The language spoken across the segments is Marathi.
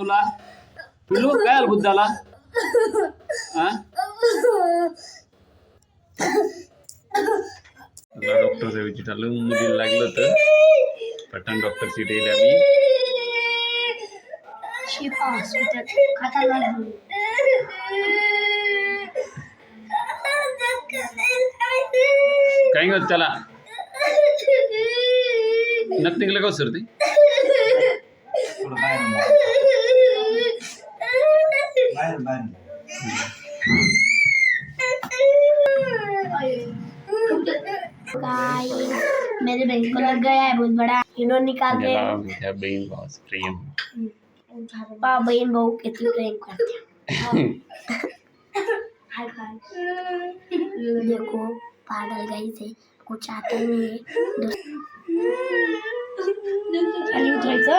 तुला पिलू काय आलं बुद्धाला हा डॉक्टरचं विजिट आलं मुलीला लागलं तर पठाण डॉक्टरची डेल आम्ही शिफा हॉस्पिटल खाता काय होत त्याला नक निघलं का सर ते Bayern, Bayern. मेरे बैंक को लग गया है बहुत बड़ा। इन्होंने निकाल के। मेरा बहन बहुत प्रेम पापा बहन बहू कितनी प्रेम करते हैं देखो पागल गई थे कुछ आता नहीं है।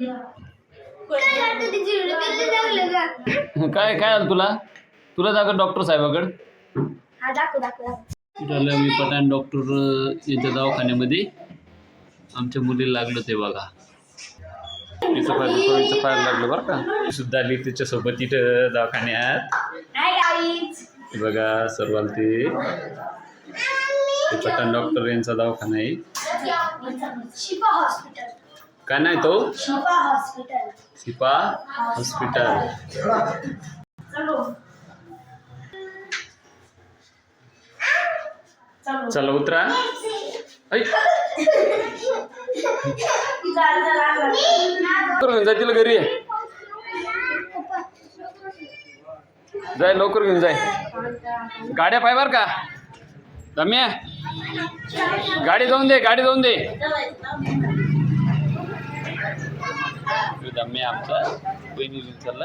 काय काय काय आलं तुला? तुला जागा डॉक्टर साहेबाकडे. हा दाखव दाखव दाखव. झालं मी पठाण डॉक्टर यांच्या दवाखान्यामध्ये. आमच्या मुलीला लागलं ते बघा. तिचं फार तिचं फार लागलं बरं का. सुद्धा आली तिच्यासोबत इथं दवाखान्यात. बघा सर्व आले ते पठाण डॉक्टर यांचा दवाखाना आहे. काय नाही तो? शिफा हॉस्पिटल. सिपा हॉस्पिटल. चलो. उतरा. घेऊन जाय तिला घरी. जाय लवकर घेऊन जाय. गाड्या पाय बर का? रम्या. गाडी जाऊन दे गाडी जाऊन दे. दम्या आमचा बहिणी घेऊन